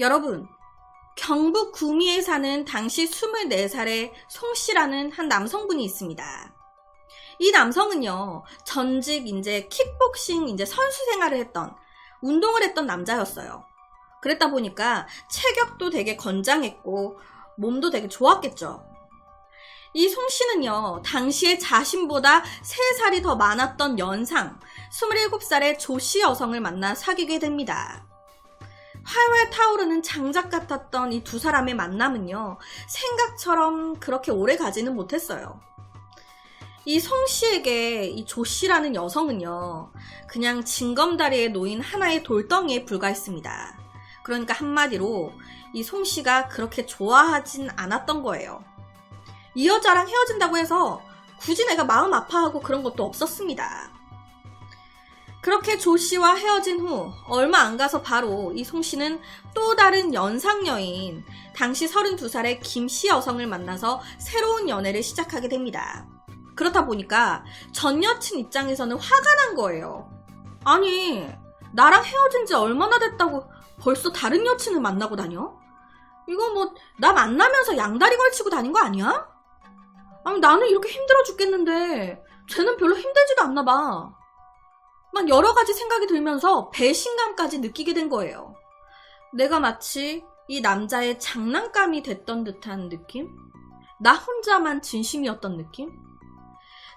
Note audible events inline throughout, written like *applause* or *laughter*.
여러분, 경북 구미에 사는 당시 24살의 송 씨라는 한 남성분이 있습니다. 이 남성은요, 전직 이제 킥복싱 이제 선수 생활을 했던, 운동을 했던 남자였어요. 그랬다 보니까 체격도 되게 건장했고, 몸도 되게 좋았겠죠. 이 송 씨는요, 당시에 자신보다 3살이 더 많았던 연상, 27살의 조씨 여성을 만나 사귀게 됩니다. 활활 타오르는 장작 같았던 이 두 사람의 만남은요, 생각처럼 그렇게 오래 가지는 못했어요. 이 송 씨에게 이 조 씨라는 여성은요, 그냥 징검다리에 놓인 하나의 돌덩이에 불과했습니다. 그러니까 한마디로 이 송 씨가 그렇게 좋아하진 않았던 거예요. 이 여자랑 헤어진다고 해서 굳이 내가 마음 아파하고 그런 것도 없었습니다. 그렇게 조 씨와 헤어진 후 얼마 안 가서 바로 이 송 씨는 또 다른 연상 여인, 당시 32살의 김 씨 여성을 만나서 새로운 연애를 시작하게 됩니다. 그렇다 보니까 전 여친 입장에서는 화가 난 거예요. 아니, 나랑 헤어진 지 얼마나 됐다고 벌써 다른 여친을 만나고 다녀? 이거 뭐, 나 만나면서 양다리 걸치고 다닌 거 아니야? 아니, 나는 이렇게 힘들어 죽겠는데, 쟤는 별로 힘들지도 않나 봐. 막 여러 가지 생각이 들면서 배신감까지 느끼게 된 거예요. 내가 마치 이 남자의 장난감이 됐던 듯한 느낌? 나 혼자만 진심이었던 느낌?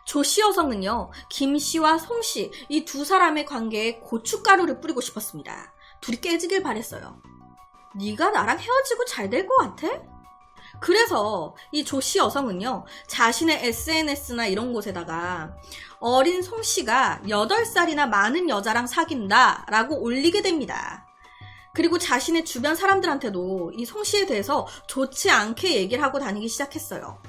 조씨 여성은요, 김 씨와 송 씨, 이 두 사람의 관계에 고춧가루를 뿌리고 싶었습니다. 둘이 깨지길 바랬어요. 네가 나랑 헤어지고 잘 될 것 같아? 그래서 이 조씨 여성은요, 자신의 SNS나 이런 곳에다가 어린 송 씨가 8살이나 많은 여자랑 사귄다 라고 올리게 됩니다. 그리고 자신의 주변 사람들한테도 이 송 씨에 대해서 좋지 않게 얘기를 하고 다니기 시작했어요.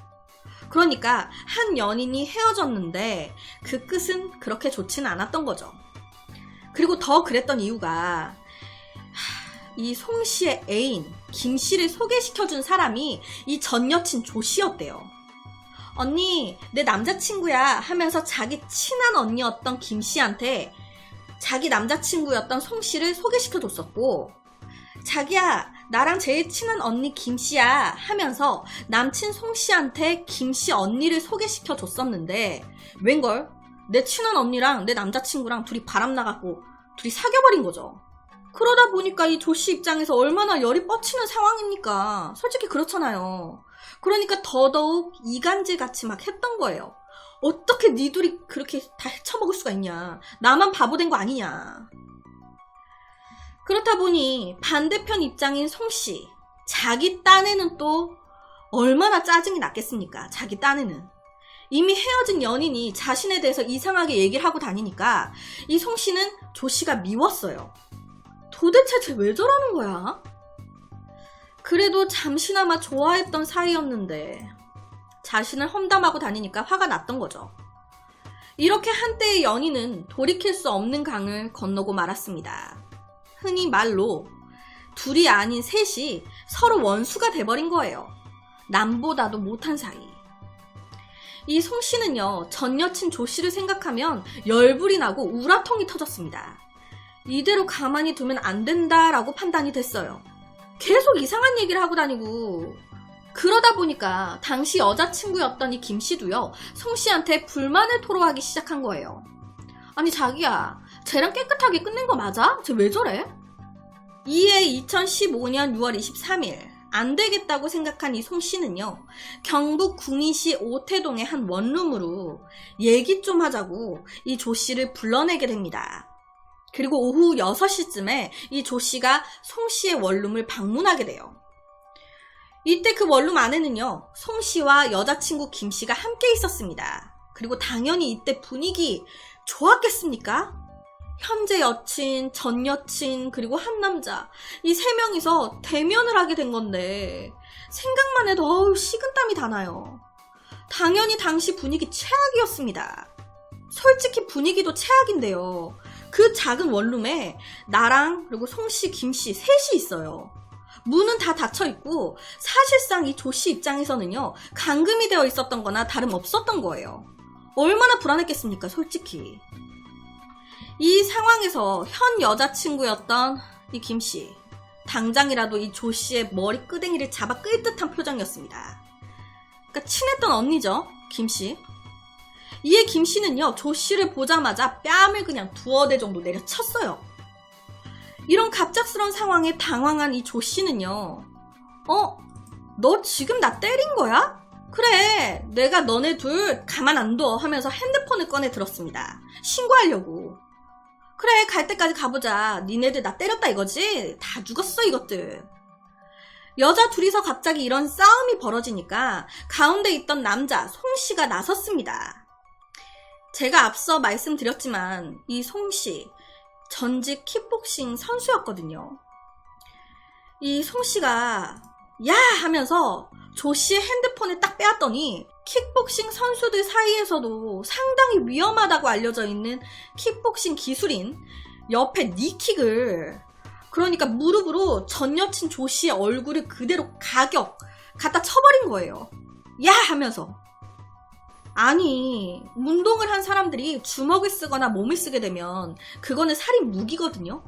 그러니까 한 연인이 헤어졌는데 그 끝은 그렇게 좋지는 않았던 거죠. 그리고 더 그랬던 이유가 이 송 씨의 애인 김 씨를 소개시켜준 사람이 이 전 여친 조 씨였대요. 언니, 내 남자친구야 하면서 자기 친한 언니였던 김 씨한테 자기 남자친구였던 송 씨를 소개시켜줬었고, 자기야, 나랑 제일 친한 언니 김 씨야 하면서 남친 송 씨한테 김 씨 언니를 소개시켜줬었는데, 웬걸? 내 친한 언니랑 내 남자친구랑 둘이 바람나갖고 둘이 사귀어버린 거죠. 그러다 보니까 이 조씨 입장에서 얼마나 열이 뻗치는 상황입니까? 솔직히 그렇잖아요. 그러니까 더더욱 이간질 같이 막 했던 거예요. 어떻게 니들이 그렇게 다 헤쳐먹을 수가 있냐. 나만 바보 된 거 아니냐. 그렇다 보니 반대편 입장인 송씨. 자기 딴에는 또 얼마나 짜증이 났겠습니까? 자기 딴에는. 이미 헤어진 연인이 자신에 대해서 이상하게 얘기를 하고 다니니까 이 송씨는 조씨가 미웠어요. 도대체 쟤 왜 저러는 거야? 그래도 잠시나마 좋아했던 사이였는데 자신을 험담하고 다니니까 화가 났던 거죠. 이렇게 한때의 연인은 돌이킬 수 없는 강을 건너고 말았습니다. 흔히 말로 둘이 아닌 셋이 서로 원수가 돼버린 거예요. 남보다도 못한 사이. 이 송 씨는요, 전 여친 조 씨를 생각하면 열불이 나고 우라통이 터졌습니다. 이대로 가만히 두면 안 된다라고 판단이 됐어요. 계속 이상한 얘기를 하고 다니고 그러다 보니까 당시 여자친구였던 이 김 씨도요 송 씨한테 불만을 토로하기 시작한 거예요. 아니 자기야 쟤랑 깨끗하게 끝낸 거 맞아? 쟤 왜 저래? 이에 2015년 6월 23일 안 되겠다고 생각한 이 송 씨는요 경북 구미시 오태동의 한 원룸으로 얘기 좀 하자고 이 조 씨를 불러내게 됩니다. 그리고 오후 6시쯤에 이 조 씨가 송 씨의 원룸을 방문하게 돼요. 이때 그 원룸 안에는요, 송 씨와 여자친구 김 씨가 함께 있었습니다. 그리고 당연히 이때 분위기 좋았겠습니까? 현재 여친, 전 여친, 그리고 한 남자. 이 세 명이서 대면을 하게 된 건데, 생각만 해도 어우, 식은땀이 다 나요. 당연히 당시 분위기 최악이었습니다. 솔직히 분위기도 최악인데요. 그 작은 원룸에 나랑 그리고 송씨, 김씨 셋이 있어요. 문은 다 닫혀 있고 사실상 이 조씨 입장에서는요 감금이 되어 있었던 거나 다름 없었던 거예요. 얼마나 불안했겠습니까, 솔직히. 이 상황에서 현 여자친구였던 이 김씨. 당장이라도 이 조 씨의 머리 끄댕이를 잡아 끌 듯한 표정이었습니다. 그러니까 친했던 언니죠, 김 씨. 이에 김 씨는요, 조 씨를 보자마자 뺨을 그냥 두어 대 정도 내려쳤어요. 이런 갑작스러운 상황에 당황한 이 조 씨는요, 어? 너 지금 나 때린 거야? 그래, 내가 너네 둘 가만 안 둬 하면서 핸드폰을 꺼내 들었습니다. 신고하려고. 그래, 갈 때까지 가보자. 니네들 나 때렸다 이거지? 다 죽었어, 이것들. 여자 둘이서 갑자기 이런 싸움이 벌어지니까 가운데 있던 남자 송 씨가 나섰습니다. 제가 앞서 말씀드렸지만 이 송씨 전직 킥복싱 선수였거든요. 이 송 씨가 야 하면서 조 씨의 핸드폰을 딱 빼앗더니 킥복싱 선수들 사이에서도 상당히 위험하다고 알려져 있는 킥복싱 기술인 옆에 니킥을 그러니까 무릎으로 전 여친 조 씨의 얼굴을 그대로 가격 갖다 쳐버린 거예요. 야 하면서 아니 운동을 한 사람들이 주먹을 쓰거나 몸을 쓰게 되면 그거는 살인 무기거든요.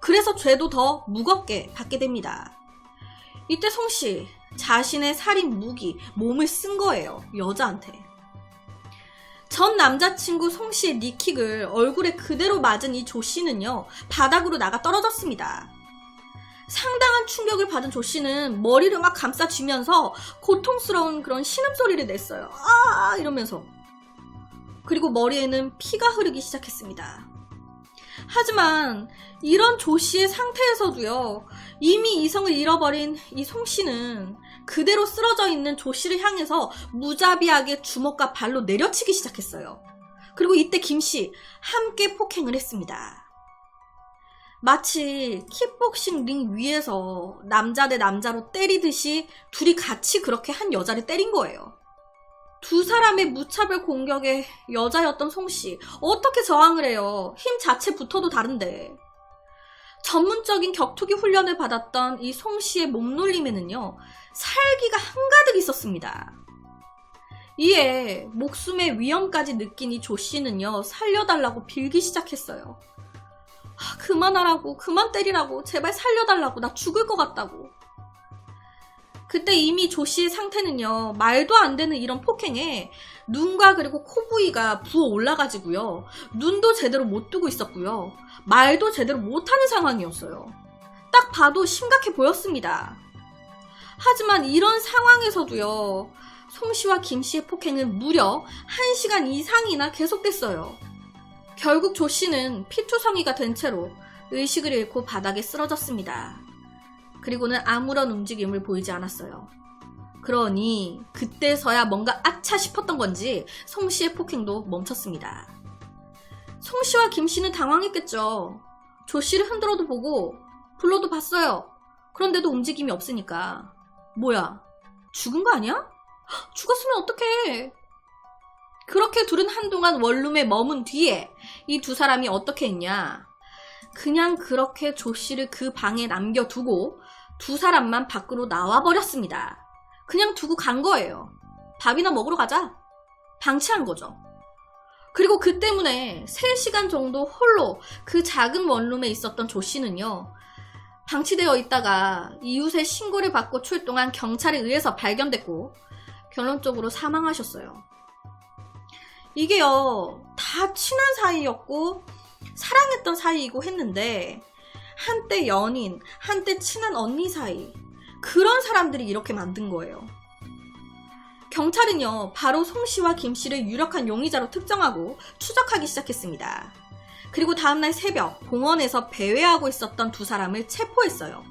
그래서 죄도 더 무겁게 받게 됩니다. 이때 송씨 자신의 살인 무기 몸을 쓴 거예요 여자한테. 전 남자친구 송씨의 니킥을 얼굴에 그대로 맞은 이 조씨는요 바닥으로 나가 떨어졌습니다. 상당한 충격을 받은 조 씨는 머리를 막 감싸쥐면서 고통스러운 그런 신음소리를 냈어요. 아 이러면서 그리고 머리에는 피가 흐르기 시작했습니다. 하지만 이런 조 씨의 상태에서도요 이미 이성을 잃어버린 이 송 씨는 그대로 쓰러져 있는 조 씨를 향해서 무자비하게 주먹과 발로 내려치기 시작했어요. 그리고 이때 김 씨 함께 폭행을 했습니다. 마치 킥복싱 링 위에서 남자 대 남자로 때리듯이 둘이 같이 그렇게 한 여자를 때린 거예요. 두 사람의 무차별 공격에 여자였던 송씨 어떻게 저항을 해요? 힘 자체부터도 다른데. 전문적인 격투기 훈련을 받았던 이 송씨의 몸놀림에는요 살기가 한가득 있었습니다. 이에 목숨의 위험까지 느낀 이 조씨는요 살려달라고 빌기 시작했어요. 아, 그만하라고, 그만 때리라고, 제발 살려달라고, 나 죽을 것 같다고. 그때 이미 조 씨의 상태는요, 말도 안 되는 이런 폭행에 눈과 그리고 코 부위가 부어 올라가지고요, 눈도 제대로 못 뜨고 있었고요, 말도 제대로 못하는 상황이었어요. 딱 봐도 심각해 보였습니다. 하지만 이런 상황에서도요, 송 씨와 김 씨의 폭행은 무려 1시간 이상이나 계속됐어요. 결국 조 씨는 피투성이가 된 채로 의식을 잃고 바닥에 쓰러졌습니다. 그리고는 아무런 움직임을 보이지 않았어요. 그러니 그때서야 뭔가 아차 싶었던 건지 송 씨의 폭행도 멈췄습니다. 송 씨와 김 씨는 당황했겠죠. 조 씨를 흔들어도 보고 불러도 봤어요. 그런데도 움직임이 없으니까 뭐야 죽은 거 아니야? 헉, *gasps* 죽었으면 어떡해 그렇게 둘은 한동안 원룸에 머문 뒤에 이 두 사람이 어떻게 했냐. 그냥 그렇게 조 씨를 그 방에 남겨두고 두 사람만 밖으로 나와버렸습니다. 그냥 두고 간 거예요. 밥이나 먹으러 가자. 방치한 거죠. 그리고 그 때문에 3시간 정도 홀로 그 작은 원룸에 있었던 조 씨는요. 방치되어 있다가 이웃의 신고를 받고 출동한 경찰에 의해서 발견됐고 결론적으로 사망하셨어요. 이게요, 다 친한 사이였고, 사랑했던 사이이고 했는데, 한때 연인, 한때 친한 언니 사이, 그런 사람들이 이렇게 만든 거예요. 경찰은요, 바로 송 씨와 김 씨를 유력한 용의자로 특정하고 추적하기 시작했습니다. 그리고 다음날 새벽, 공원에서 배회하고 있었던 두 사람을 체포했어요.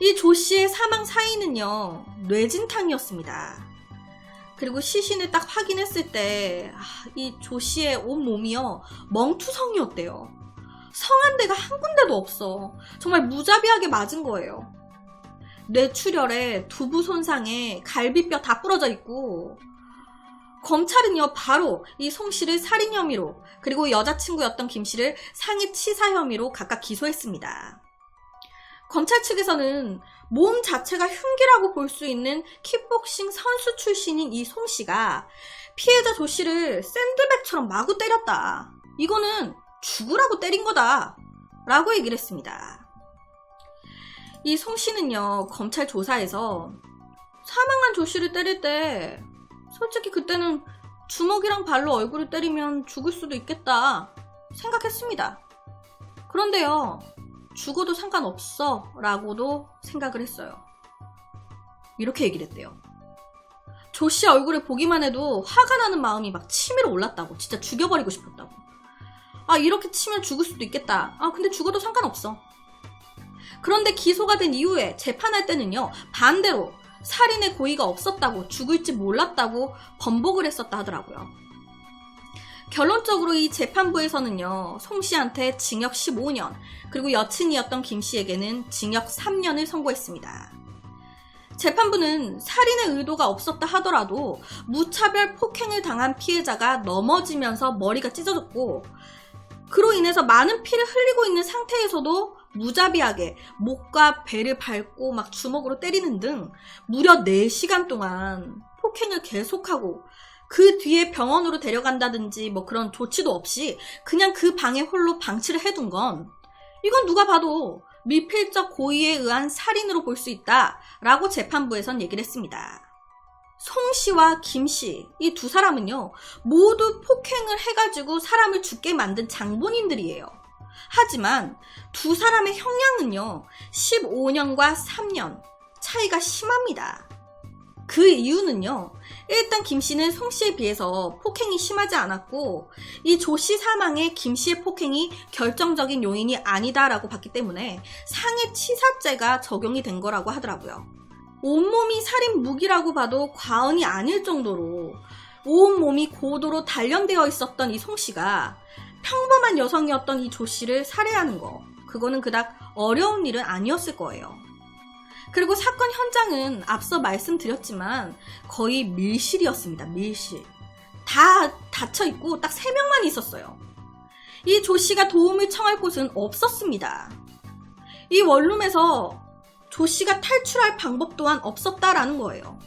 이 조 씨의 사망 사인은요, 뇌진탕이었습니다. 그리고 시신을 딱 확인했을 때, 아, 이조 씨의 온 몸이요, 멍투성이었대요. 성한 데가 한 군데도 없어. 정말 무자비하게 맞은 거예요. 뇌출혈에 두부 손상에 갈비뼈 다 부러져 있고, 검찰은요, 바로 이 송 씨를 살인 혐의로, 그리고 여자친구였던 김 씨를 상해 치사 혐의로 각각 기소했습니다. 검찰 측에서는 몸 자체가 흉기라고 볼 수 있는 킥복싱 선수 출신인 이 송 씨가 피해자 조 씨를 샌드백처럼 마구 때렸다. 이거는 죽으라고 때린 거다. 라고 얘기를 했습니다. 이 송 씨는요, 검찰 조사에서 사망한 조 씨를 때릴 때 솔직히 그때는 주먹이랑 발로 얼굴을 때리면 죽을 수도 있겠다 생각했습니다. 그런데요, 죽어도 상관없어 라고도 생각을 했어요. 이렇게 얘기를 했대요. 조씨 얼굴을 보기만 해도 화가 나는 마음이 막 치밀어 올랐다고. 진짜 죽여버리고 싶었다고. 아, 이렇게 치면 죽을 수도 있겠다. 아, 근데 죽어도 상관없어. 그런데 기소가 된 이후에 재판할 때는요, 반대로 살인의 고의가 없었다고, 죽을지 몰랐다고 번복을 했었다 하더라고요. 결론적으로 이 재판부에서는요, 송 씨한테 징역 15년, 그리고 여친이었던 김 씨에게는 징역 3년을 선고했습니다. 재판부는 살인의 의도가 없었다 하더라도 무차별 폭행을 당한 피해자가 넘어지면서 머리가 찢어졌고, 그로 인해서 많은 피를 흘리고 있는 상태에서도 무자비하게 목과 배를 밟고 막 주먹으로 때리는 등 무려 4시간 동안 폭행을 계속하고 그 뒤에 병원으로 데려간다든지 뭐 그런 조치도 없이 그냥 그 방에 홀로 방치를 해둔 건 이건 누가 봐도 미필적 고의에 의한 살인으로 볼 수 있다라고 재판부에선 얘기를 했습니다. 송 씨와 김 씨, 이 두 사람은요, 모두 폭행을 해가지고 사람을 죽게 만든 장본인들이에요. 하지만 두 사람의 형량은요, 15년과 3년 차이가 심합니다. 그 이유는요, 일단 김 씨는 송 씨에 비해서 폭행이 심하지 않았고, 이 조 씨 사망에 김 씨의 폭행이 결정적인 요인이 아니다라고 봤기 때문에 상해 치사죄가 적용이 된 거라고 하더라고요. 온몸이 살인 무기라고 봐도 과언이 아닐 정도로 온몸이 고도로 단련되어 있었던 이 송 씨가 평범한 여성이었던 이 조 씨를 살해하는 거, 그거는 그닥 어려운 일은 아니었을 거예요. 그리고 사건 현장은 앞서 말씀드렸지만 거의 밀실이었습니다. 밀실. 다 닫혀 있고 딱 3명만 있었어요. 이 조 씨가 도움을 청할 곳은 없었습니다. 이 원룸에서 조 씨가 탈출할 방법 또한 없었다라는 거예요.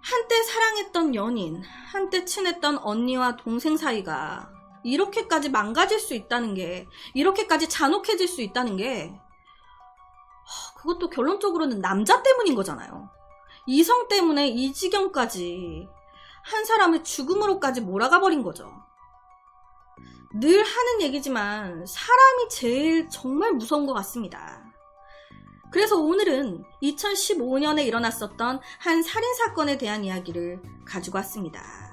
한때 사랑했던 연인, 한때 친했던 언니와 동생 사이가 이렇게까지 망가질 수 있다는 게, 이렇게까지 잔혹해질 수 있다는 게, 그것도 결론적으로는 남자 때문인 거잖아요. 이성 때문에 이 지경까지 한 사람을 죽음으로까지 몰아가 버린 거죠. 늘 하는 얘기지만 사람이 제일 정말 무서운 것 같습니다. 그래서 오늘은 2015년에 일어났었던 한 살인 사건에 대한 이야기를 가지고 왔습니다.